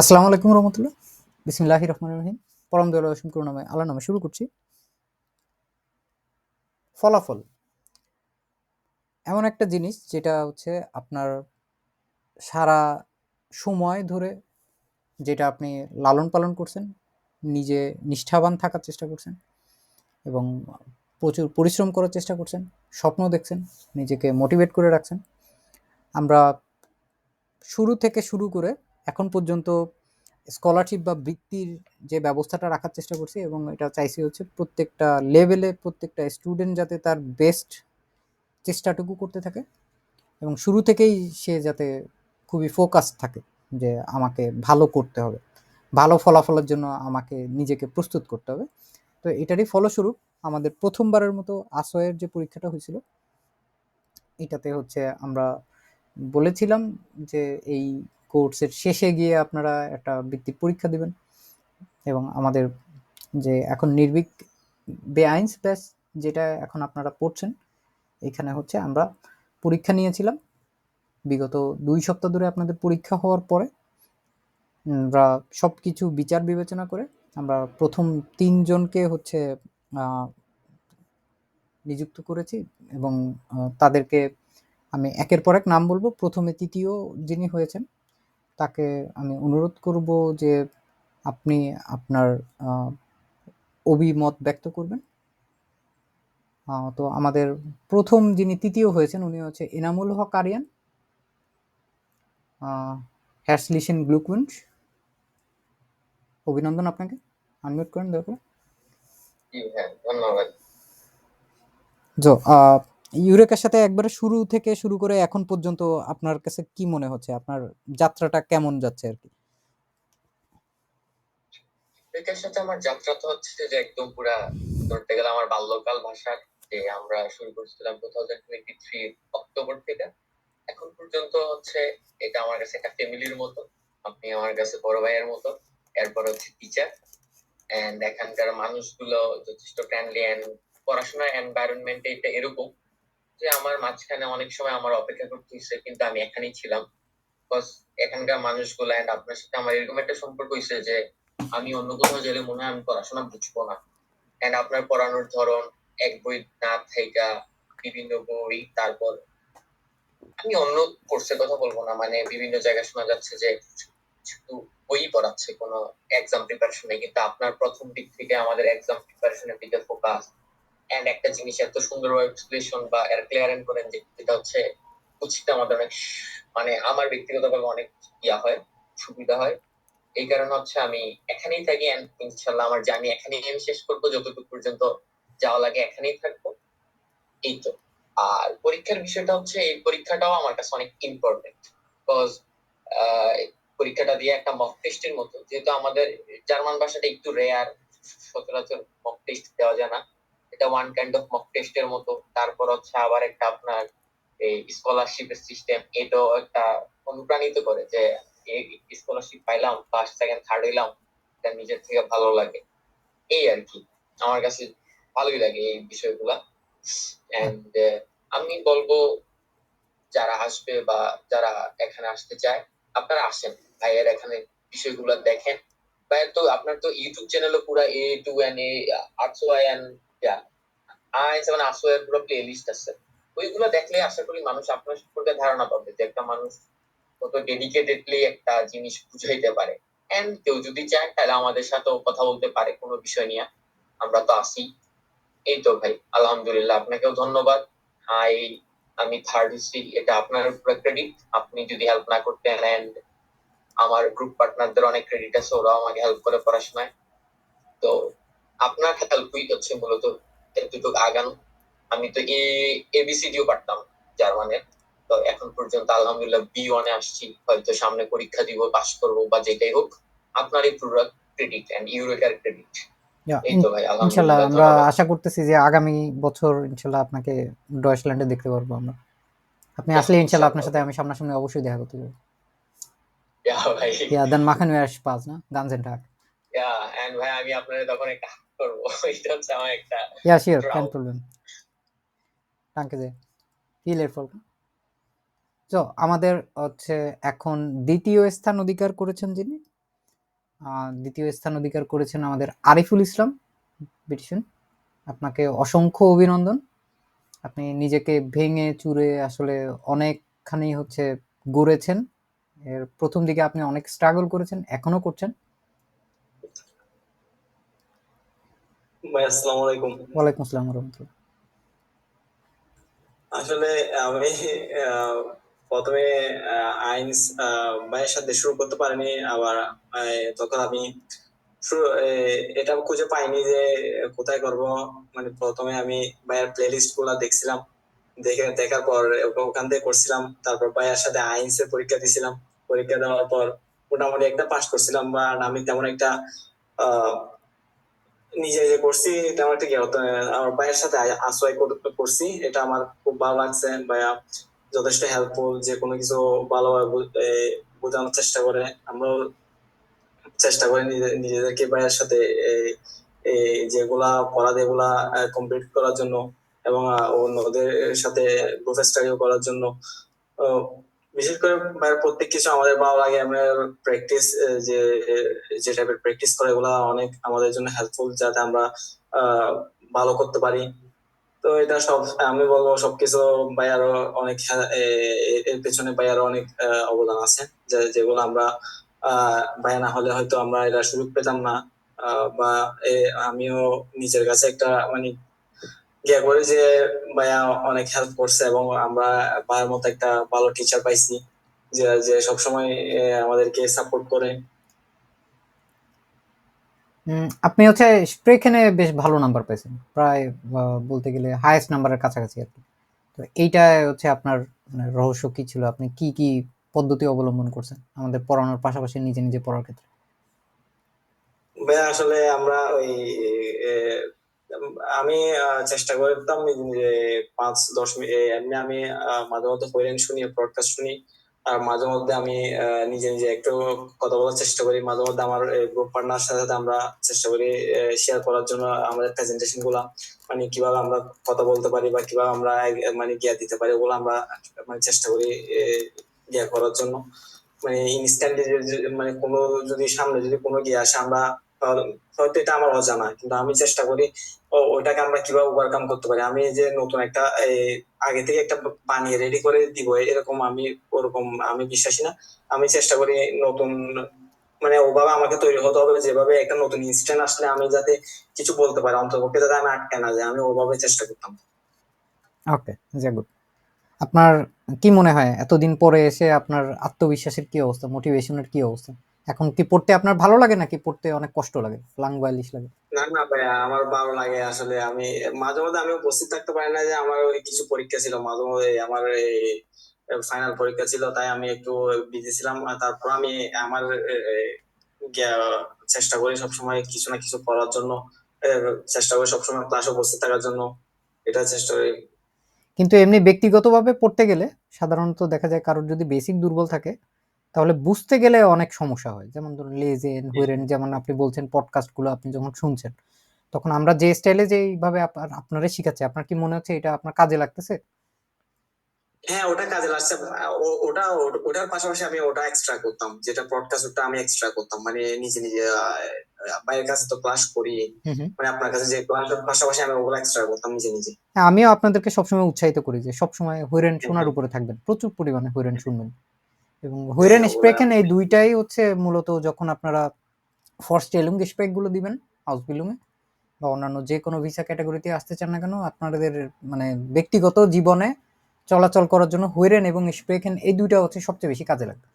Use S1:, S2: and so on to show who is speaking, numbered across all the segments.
S1: আসসালামু আলাইকুম রহমতুল্লাহ। বিসমিল্লাহ রহমান রহিম। পরম দয়াল অসীম করুণাময় আল্লাহ নামে শুরু করছি। ফলাফল। এমন একটা জিনিস যেটা হচ্ছে আপনার সারা সময় ধরে যেটা আপনি লালন পালন করছেন, নিজে নিষ্ঠাবান থাকার চেষ্টা করছেন এবং প্রচুর পরিশ্রম করার চেষ্টা করছেন, স্বপ্ন দেখছেন, নিজেকে মোটিভেট করে রাখছেন। আমরা শুরু থেকে শুরু করে এখন পর্যন্ত স্কলারশিপ বা বৃত্তির যে ব্যবস্থাটা রাখার চেষ্টা করছি এবং এটা চাইছি হচ্ছে প্রত্যেকটা লেভেলে প্রত্যেকটা স্টুডেন্ট যাতে তার বেস্ট চেষ্টাটুকু করতে থাকে এবং শুরু থেকেই সে যাতে খুবই ফোকাস থাকে যে আমাকে ভালো করতে হবে, ভালো ফলাফলের জন্য আমাকে নিজেকে প্রস্তুত করতে হবে। তো এটারই ফলস্বরূপ আমাদের প্রথমবারের মতো আসয়ের যে পরীক্ষাটা হয়েছিল, এটাতে হচ্ছে আমরা বলেছিলাম যে এই কোর্সের শেষে গিয়ে আপনারা একটা বৃত্তির পরীক্ষা দিবেন এবং আমাদের যে এখন নির্ভীক বেআইনস ব্যাস যেটা এখন আপনারা পড়ছেন, এখানে হচ্ছে আমরা পরীক্ষা নিয়েছিলাম। বিগত দুই সপ্তাহ ধরে আপনাদের পরীক্ষা হওয়ার পরে আমরা সব কিছু বিচার বিবেচনা করে আমরা প্রথম তিনজনকে হচ্ছে নিযুক্ত করেছি এবং তাদেরকে আমি একের পর এক নাম বলব। প্রথমে তৃতীয় যিনি হয়েছেন তাকে আমি অনুরোধ করব যে আপনি আপনার অভিমত ব্যক্ত করবেন। তো আমাদের প্রথম যিনি তৃতীয় হয়েছেন উনি হচ্ছে এনামুল হক আরিয়ান হ্যাসলিশন গ্লুকুইন্স অভিনন্দন আপনাকে। আনমিউট করেন দয়া করে।
S2: ধন্যবাদ।
S1: ইউরেকার সাথে একবারে শুরু থেকে শুরু করে এখন পর্যন্ত আপনার কাছে কি মনে হচ্ছে? আপনার যাত্রাটা কেমন যাচ্ছে আর কি?
S2: এটার সাথে আমার যাত্রা তো হচ্ছে যে একদম পুরা ধরতে গেলে আমার বাল্যকাল ভাষার যে আমরা শুরু করেছিলাম টু থাউজেন্ড অক্টোবর থেকে, এখন পর্যন্ত হচ্ছে এটা আমার কাছে একটা ফ্যামিলির মতো, আপনি আমার কাছে বড় ভাইয়ের মতো, এরপর হচ্ছে টিচার এন্ড এখানকার মানুষগুলো যথেষ্ট ফ্রেন্ডলি এন্ড পড়াশোনার এনভায়রনমেন্ট এটা এরকম। যে আমার মাঝখানে অনেক সময় আমার অপেক্ষা করতে হয়েছে কিন্তু আমি এখানেই ছিলাম। বিকজ এখানকার মানুষগুলো এন্ড আপনার সাথে আমার এরকম একটা সম্পর্ক হয়েছে যে আমি অন্য কোথাও গেলে মনে হয় আমি পড়াশোনা বুঝব না। এন্ড আপনার পড়ানোর ধরন, এক বই না থেকে বিভিন্ন বই, তারপর আমি অন্য কোর্সের কথা বলব না মানে বিভিন্ন জায়গায় শোনা যাচ্ছে যে শুধু বই পড়াচ্ছে, কোনো এক্সাম প্রিপারেশনে কিন্তু আপনার প্রথম দিক থেকে আমাদের এক্সাম প্রিপারেশনের দিকে ফোকাস এন্ড একটা জিনিস এত সুন্দরভাবে এক্সপ্লেশন বা ক্লিয়ারেন্ট করেন যে হচ্ছে বুঝতে আমাদের অনেক মানে আমার ব্যক্তিগতভাবে অনেক ইয়া হয়, সুবিধা হয়। এই কারণে হচ্ছে আমি এখানেই থাকি ইনশাল্লাহ আমার জার্নি এখানেই আমি শেষ করব, যতটুকু পর্যন্ত যাওয়া লাগে এখানেই থাকব। এই তো। আর পরীক্ষার বিষয়টা হচ্ছে এই পরীক্ষাটাও আমার কাছে অনেক ইম্পর্টেন্ট বিকজ পরীক্ষাটা দিয়ে একটা মক টেস্টের মতো। যেহেতু আমাদের জার্মান ভাষাটা একটু রেয়ার সচরাচর মক টেস্ট দেওয়া যায় না। এটা ওয়ান কাইন্ড অফ মক টেস্টের মতো। তারপর হচ্ছে আবার একটা আপনার এই স্কলারশিপের সিস্টেম এটাও একটা অনুপ্রাণিত করে যে স্কলারশিপ পাইলাম ফার্স্ট সেকেন্ড থার্ড হইলাম এটা নিজের থেকে ভালো লাগে। এই আর কি। আমার কাছে ভালোই লাগে এই বিষয়গুলা। এন্ড আমি বলব, যারা আসবে বা যারা এখানে আসতে চায়, আপনারা আসেন। ভাইয়ের এখানে বিষয়গুলো দেখেন। ভাইয়ের তো, আপনার তো ইউটিউব চ্যানেলে পুরো এ টু এন এ আটশো এন আই সেভেন আটশো পুরো প্লে লিস্ট আছে, ওইগুলো দেখলে আশা করি মানুষ আপনার সম্পর্কে ধারণা পাবে যে একটা মানুষ কত ডেডিকেটেডলি একটা জিনিস বুঝাইতে পারে। এন্ড কেউ যদি চায়, তাহলে আমাদের সাথেও কথা বলতে পারে কোনো বিষয় নিয়ে। আমরা তো আসি এই তো ভাই, আলহামদুলিল্লাহ, আপনাকেও ধন্যবাদ। হাই আমি থার্ড হিস্ট্রি এটা আপনার উপরে ক্রেডিট আপনি যদি হেল্প না করতেন এন্ড আমার গ্রুপ পার্টনারদের অনেক ক্রেডিট আছে, ওরাও আমাকে হেল্প করে পড়াশোনায়। তো আপনার হেল্পই হচ্ছে মূলত এতটুকু আগানো আমি তো এ এবিসিডিও পারতাম জার্মানের। তো এখন পর্যন্ত আলহামদুলিল্লাহ বি ওয়ানে আসছি। হয়তো সামনে পরীক্ষা দিব পাস করব বা যেটাই হোক আপনার এই পুরো ক্রেডিট এন্ড ইউরোকার ক্রেডিট
S1: ইনশাল্লাহ আমরা আশা করতেছি যে আগামী বছর ইনশাল্লাহ আপনাকে ডয়েসল্যান্ডে দেখতে পারব আমরা। আপনি আসলে ইনশাল্লাহ আপনার সাথে আমি সামনাসামনি অবশ্যই দেখা করতে যাব
S2: ইয়া ভাই।
S1: ইয়া দেন মাখান ওয়ার স্পাস না? গানজেন টাক।
S2: ইয়া এন্ড ভাই আমি আপনার তখন একটা করব এটা হচ্ছে আমার একটা
S1: ইয়া শিওর. কেন প্রবলেম টাঙ্কে যে ফিলের ফল তো আমাদের হচ্ছে এখন দ্বিতীয় স্থান অধিকার করেছেন যিনি দ্বিতীয় স্থান অধিকার করেছেন আমাদের আরিফুল ইসলাম বিটিশন আপনাকে অসংখ্য অভিনন্দন। আপনি নিজেকে ভেঙে চুরে আসলে অনেকখানি হচ্ছে গড়েছেন। এর প্রথম দিকে আপনি অনেক স্ট্রাগল করেছেন এখনও করছেন।
S3: ভাই আসসালামু আলাইকুম।
S1: ওয়ালাইকুম আসসালাম রহমতুল্লাহ।
S3: আসলে আমি প্রথমে আহ, ভাইয়ের সাথে শুরু করতে পারিনি আবার তখন আমি এটা খুঁজে পাইনি যে কোথায় করব। মানে প্রথমে আমি ভাইয়ের প্লেলিস্টগুলা দেখছিলাম। দেখে দেখার পর ওখান থেকে করছিলাম। তারপর ভাইয়ের সাথে আইনস এর পরীক্ষা দিছিলাম। পরীক্ষা দেওয়ার পর মোটামুটি একটা পাস করছিলাম বা আমি তেমন একটা নিজে যে করছি, তেমন একটা কি হতো আমার ভাইয়ের সাথে আশ্রয় কর- করছি, এটা আমার খুব ভালো লাগছে, ভাইয়া যথেষ্ট হেল্পফুল যে কোনো কিছু ভালোভাবে বোঝানোর চেষ্টা করে, আমরাও চেষ্টা করি নিজে- নিজেদেরকে ভাইয়ের সাথে যেগুলা পড়াতে এগুলা কমপ্লিট করার জন্য এবং অন্যদের সাথে গ্রুপ স্টাডিও করার জন্য বিশেষ করে ভাইয়ের প্রত্যেক কিছু আমাদের ভালো লাগে আমরা প্র্যাকটিস যে যে টাইপের প্র্যাকটিস করে এগুলা অনেক আমাদের জন্য হেল্পফুল যাতে আমরা ভালো করতে পারি। তো এটা সব আমি বলব সবকিছু ভাইয়ারও অনেক হে- এ- এ- এর পেছনে ভাইয়ারও অনেক আহ, অবদান আছে। যেগুলো আমরা ভাইয়া না হলে হয়তো আমরা এটা সুযোগ পেতাম না। বা আমিও নিজের কাছে একটা মানে ইয়ে করে যে ভাইয়া অনেক হেল্প করছে এবং আমরা ভাইয়ের মতো একটা ভালো টিচার পাইছি যে যে সবসময় আমাদেরকে সাপোর্ট করে।
S1: আপনি হচ্ছে স্প্রেখেনে বেশ ভালো নাম্বার পেয়েছেন। প্রায় বলতে গেলে হাইয়েস্ট নাম্বারের কাছাকাছি আর কি। তো এইটা হচ্ছে আপনার মানে রহস্য কি ছিল? আপনি কি কি পদ্ধতি অবলম্বন করছেন আমাদের পড়ানোর পাশাপাশি নিজে নিজে পড়ার ক্ষেত্রে?
S3: ভাইয়া আসলে আমরা ওই আমি চেষ্টা করতাম যে পাঁচ, দশ মিনিট এমনি আমি মাঝে মধ্যে হইলেন শুনি ব্রডকাস্ট শুনি। আর মাঝে মধ্যে আমি নিজে নিজে একটু কথা বলার চেষ্টা করি। মাঝে মধ্যে আমার গ্রুপ পার্টনার সাথে আমরা চেষ্টা করি শেয়ার করার জন্য আমাদের প্রেজেন্টেশনগুলা। মানে কীভাবে আমরা কথা বলতে পারি বা কীভাবে আমরা মানে জ্ঞান দিতে পারি ওগুলো আমরা মানে চেষ্টা করি জ্ঞান করার জন্য। মানে ইনস্ট্যান্টলি মানে কোনো যদি সামনে যদি কোনো গিয়ে আসে, আমরা হয়তো এটা আমার অজানা, কিন্তু আমি চেষ্টা করি ওইটাকে আমরা কীভাবে ওভারকাম করতে পারি? আমি যে নতুন একটা আগে থেকে একটা বানিয়ে রেডি করে দিব, এরকম আমি, ওরকম আমি বিশ্বাসী না। আমি চেষ্টা করি নতুন মানে ওভাবে আমাকে তৈরি হতে হবে, যেভাবে একটা নতুন ইনস্ট্যান্ট আসলে আমি যাতে কিছু বলতে পারি অন্তর্পক্ষে যাতে আমি আটকে না যাই, আমি ওভাবে চেষ্টা করতাম।
S1: ওকে যা গুড আপনার কি মনে হয়, এতদিন পরে এসে আপনার আত্মবিশ্বাসের কি অবস্থা মোটিভেশনের কি অবস্থা? এখন কি পড়তে আপনার ভালো লাগে নাকি পড়তে অনেক কষ্ট লাগে? লাং বাইলিশ লাগে।
S3: না না ভাইয়া আমার ভালো লাগে আসলে আমি মাঝে মধ্যে আমি উপস্থিত থাকতে পারি না যে আমার ওই কিছু পরীক্ষা ছিল। মাঝে মধ্যে আমার ফাইনাল পরীক্ষা ছিল তাই আমি একটু বিজি ছিলাম। তারপর আমি আমার চেষ্টা করি সবসময় কিছু না কিছু করার জন্য। চেষ্টা করি সবসময় ক্লাসে উপস্থিত থাকার জন্য। এটা চেষ্টা করি।
S1: কিন্তু এমনি ব্যক্তিগতভাবে পড়তে গেলে সাধারণত দেখা যায় কারোর যদি বেসিক দুর্বল থাকে তাহলে বুঝতে গেলে অনেক সমস্যা হয়। যেমন ধরুন লেজেন হুইরেন যেমন আপনি বলছেন পডকাস্টগুলো আপনি যখন শুনছেন তখন আমরা যে স্টাইলে যেইভাবে আপনার আপনারা শিখাচ্ছে আপনার কি মনে হচ্ছে এটা আপনার কাজে লাগতেছে?
S3: হ্যাঁ ওটা কাজে লাগছে। ওটা ওটার পাশাপাশি আমি ওটা এক্সট্রা করতাম। যেটা পডকাস্ট ওটা আমি এক্সট্রা করতাম। মানে নিজে নিজে বাইরের কাছে তো ক্লাস করি। মানে আপনার কাছে যে ক্লাসের পাশাপাশি আমি ওগুলো এক্সট্রা করতাম নিজে নিজে।
S1: হ্যাঁ, আমিও আপনাদেরকে সবসময় উৎসাহিত করি যে সবসময় হুইরেন শোনার উপরে থাকবেন। প্রচুর পরিমাণে হুইরেন শুনবেন। এবং হুইরেন স্প্রেকেন এই দুইটাই হচ্ছে মূলত যখন আপনারা ফার্স্ট এলুং স্প্রেকগুলো দিবেন হাউস বিলুমে বা অন্যান্য যে কোনো ভিসা ক্যাটাগরিতে আসতে চান না কেন আপনাদের মানে ব্যক্তিগত জীবনে চলাচল করার জন্য হুইরেন এবং স্প্রেকেন এই দুইটা হচ্ছে সবচেয়ে বেশি কাজে লাগে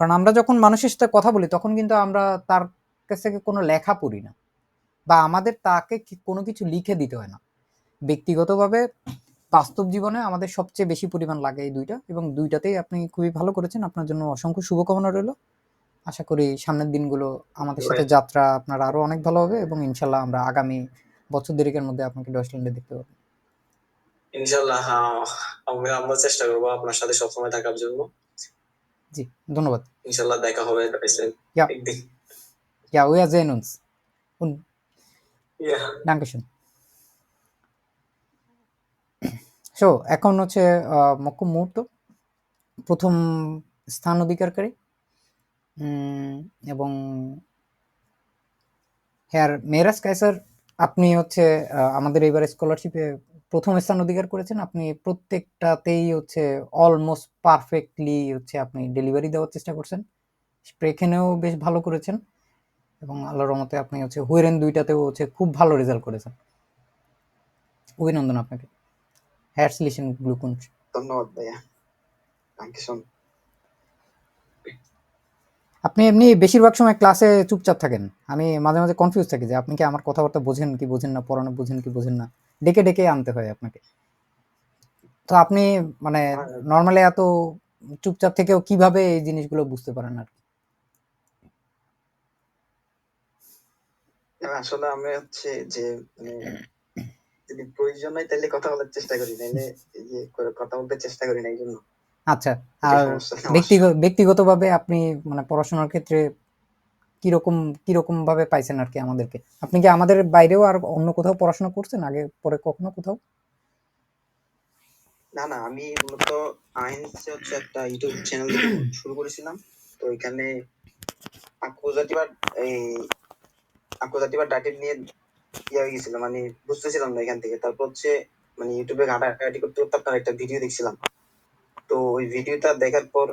S1: কারণ আমরা যখন মানুষের সাথে কথা বলি তখন কিন্তু আমরা তার কাছ থেকে কোনো লেখা পড়ি না বা আমাদের তাকে কোনো কিছু লিখে দিতে হয় না। ব্যক্তিগতভাবে বাস্তব জীবনে আমাদের সবচেয়ে বেশি পরিমাণ লাগে এই দুইটা এবং দুইটাতেই আপনি খুবই ভালো করেছেন আপনার জন্য অসংখ্য শুভকামনা রইল আশা করি সামনের দিনগুলো আমাদের সাথে যাত্রা আপনার আরও অনেক ভালো হবে এবং ইনশাল্লাহ আমরা আগামী বছর দেরিকের মধ্যে আপনাকে ডয়েসল্যান্ডে দেখতে পাবো
S3: ইনশাল্লাহ হ্যাঁ আমি আমরা চেষ্টা করব আপনার সাথে সবসময় থাকার জন্য
S1: জি ধন্যবাদ
S3: ইনশাল্লাহ দেখা হবে
S1: Ja.
S3: একদিন
S1: Ja, wir sehen uns. Und
S3: Yeah.
S1: Dankeschön. So এখন হচ্ছে আহ, মুহূর্ত। প্রথম স্থান অধিকারকারী। এবং হ্যাঁ মেরাজ কায়সার আপনি হচ্ছে আমাদের এইবার স্কলারশিপে প্রথম স্থান অধিকার করেছেন। আপনি প্রত্যেকটাতেই হচ্ছে অলমোস্ট পারফেক্টলি হচ্ছে আপনি ডেলিভারি দেওয়ার চেষ্টা করছেন। স্প্রেখেনেও বেশ ভালো করেছেন। এবং আল্লাহর রহমতে আপনি হচ্ছে হুয়েরেন দুইটাতেও হচ্ছে খুব ভালো রেজাল্ট করেছেন। অভিনন্দন আপনাকে। হ্যাটসলিশন গ্লুকুন্স
S4: ধন্যবাদ ভাইয়া। থ্যাংক ইউ
S1: আপনি এমনি বেশিরভাগ সময় ক্লাসে চুপচাপ থাকেন। আমি মাঝে মাঝে কনফিউজ থাকি যে আপনি কি আমার কথাবার্তা বোঝেন কি বোঝেন না পড়ানো বোঝেন কি বোঝেন না? ডেকে ডেকে আনতে হয় আপনাকে। তো আপনি মানে নর্মালি এত চুপচাপ থেকেও কীভাবে এই জিনিসগুলো বুঝতে পারেন আর?
S4: আসলে আমি হচ্ছে যে যদি প্রয়োজন হয় তাহলে কথা বলার চেষ্টা করি নাইলে যে করে কথা বলতে চেষ্টা করি না এই জন্য।
S1: আচ্ছা আর। ব্যক্তিগত ব্যক্তিগতভাবে আপনি মানে পড়াশোনার ক্ষেত্রে কীরকম কীরকম ভাবে পাইছেন আর কি আমাদেরকে? আপনি কি আমাদের বাইরেও আর অন্য কোথাও পড়াশোনা করছেন? আগে পরে কখনো কোথাও?
S4: না না আমি মূলত আইনস হচ্ছে একটা ইউটিউব চ্যানেল শুরু করেছিলাম। তো এখানে আকুজাতিবার এই আকুজাতিবার ডাটের নিয়ে ইয়ে হয়ে মানে বুঝতেছিলাম না এখান থেকে। তারপর হচ্ছে মানে ইউটিউবে ঘাটাঘাটি করতে করতে আপনার একটা ভিডিও দেখছিলাম। তো ওই ভিডিওটা দেখার পর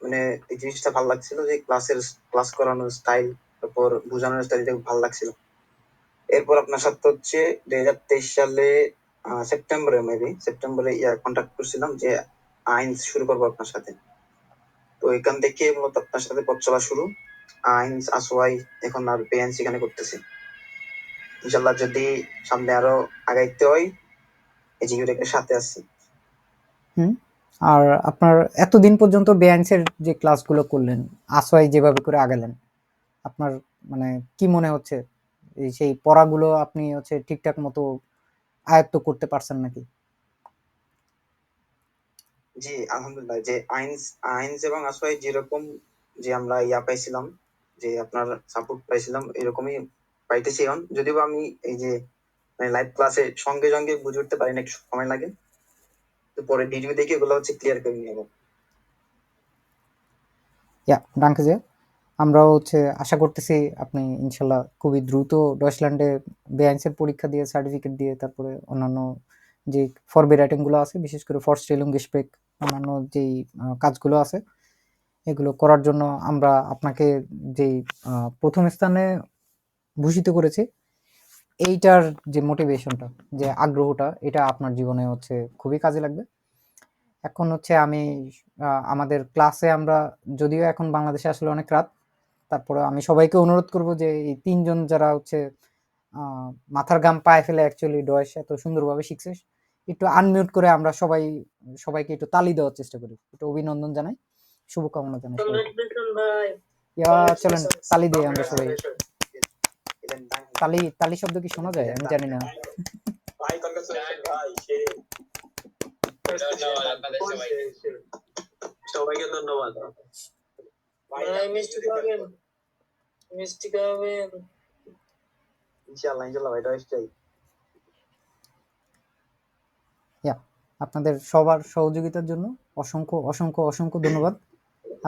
S4: মানে এই জিনিসটা ভালো লাগছিল যে ক্লাসের, ক্লাস করানোর স্টাইল তারপর বোঝানোর স্টাইলটা ভালো লাগছিল। এরপর আপনার সাথে হচ্ছে দুই হাজার তেইশ সালে সেপ্টেম্বরে মেবি সেপ্টেম্বরে ইয়া কন্ট্যাক্ট করছিলাম যে আইন শুরু করব আপনার সাথে। তো এখান থেকে মূলত আপনার সাথে পথ চলা শুরু। আইনস আসওয়াই এখন আর পেন সেখানে করতেছি। ইনশাল্লাহ যদি সামনে আরও আগাইতে হয় এই জিগুরের সাথে আছি।
S1: আর আপনার এতদিন পর্যন্ত বেআইন্সের যে ক্লাসগুলো করলেন আসওয়াই যেভাবে করে আগালেন আপনার মানে কি মনে হচ্ছে? এই সেই পড়াগুলো আপনি হচ্ছে ঠিকঠাক মতো আয়ত্ত করতে পারছেন নাকি?
S4: জি আলহামদুলিল্লাহ। যে আইনস আইনস এবং আসওয়াই যেরকম যে আমরা ইয়া পাইছিলাম যে আপনার সাপোর্ট পাইছিলাম এরকমই পাইতেছি এখন। যদিও আমি এই যে মানে লাইভ ক্লাসে সঙ্গে সঙ্গে বুঝে উঠতে পারি না, একটু সময় লাগে। তো পরে ভিডিও দেখে এগুলো হচ্ছে ক্লিয়ার করে নিয়ে
S1: ইয়া ডাঙ্কে যে আমরাও হচ্ছে আশা করতেছি আপনি ইনশাল্লাহ খুবই দ্রুত ডয়েচল্যান্ডে বেআইন্সের পরীক্ষা দিয়ে সার্টিফিকেট দিয়ে, তারপরে অন্যান্য যে ফরবে রাইটিংগুলো আছে, বিশেষ করে ফর্স টেলুং গেসপ্রেক অন্যান্য যেই কাজগুলো আছে, এগুলো করার জন্য আমরা আপনাকে যেই প্রথম স্থানে ভূষিত করেছি এইটার যে মোটিভেশনটা যে আগ্রহটা এটা আপনার জীবনে হচ্ছে খুবই কাজে লাগবে। এখন হচ্ছে আমি আমাদের ক্লাসে আমরা যদিও এখন বাংলাদেশে আসলে অনেক রাত তারপরে আমি সবাইকে অনুরোধ করব যে এই তিনজন যারা হচ্ছে মাথার গাম পায়ে ফেলে অ্যাকচুয়ালি ডয়েস এত সুন্দরভাবে শিখছে একটু আনমিউট করে আমরা সবাই সবাইকে একটু তালি দেওয়ার চেষ্টা করি। একটু অভিনন্দন জানাই শুভকামনা জানাই ইয়া চলেন তালি দিই আমরা সবাই। তালি তালি শব্দ কি শোনা যায়? আমি জানি না।
S3: ভাই কনগ্রাচুলেশন ভাই
S2: আপনাদের সবাইকে।
S3: সবাইকে ধন্যবাদ।
S5: ভাই মিষ্টি খাবেন? মিষ্টি খাবেন?
S4: ইনশাআল্লাহ ইনশাআল্লাহ ভাই ডয়েস চাই।
S1: আপনাদের সবার সহযোগিতার জন্য অসংখ্য অসংখ্য অসংখ্য ধন্যবাদ।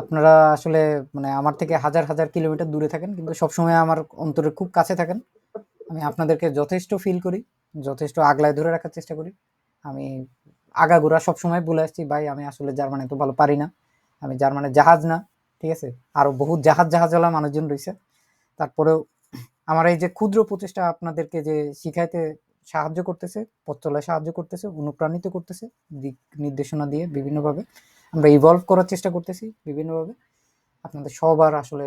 S1: আপনারা আসলে মানে আমার থেকে হাজার হাজার কিলোমিটার দূরে থাকেন কিন্তু সবসময় আমার অন্তরে খুব কাছে থাকেন। আমি আপনাদেরকে যথেষ্ট ফিল করি, যথেষ্ট আগলায় ধরে রাখার চেষ্টা করি। আমি আগাগোড়া সবসময় বলে আসছি, ভাই, আমি আসলে জার্মানি তো ভালো পারি না। আমি জার্মানের জাহাজ না। ঠিক আছে? আরও বহুত জাহাজ, জাহাজওয়ালা মানুষজন রয়েছে। তারপরেও আমার এই যে ক্ষুদ্র প্রচেষ্টা আপনাদেরকে যে শিখাইতে সাহায্য করতেছে, পথ চলায় সাহায্য করতেছে, অনুপ্রাণিত করতেছে, দিক নির্দেশনা দিয়ে বিভিন্নভাবে আমরা ইভলভ করার চেষ্টা করতেছি বিভিন্নভাবে। আপনাদের সবার আসলে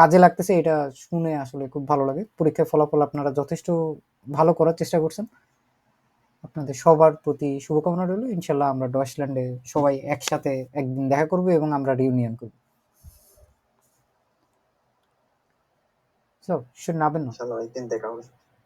S1: কাজে লাগতেছে, এটা শুনে আসলে খুব ভালো লাগে। পরীক্ষার ফলাফল আপনারা যথেষ্ট ভালো করার চেষ্টা করছেন। আপনাদের সবার প্রতি শুভকামনা রইল। ইনশাল্লাহ আমরা ডয়েসল্যান্ডে সবাই একসাথে একদিন দেখা করব এবং আমরা রিউনিয়ন করব। সো শুন নাবেন না?
S4: দেখা হবে।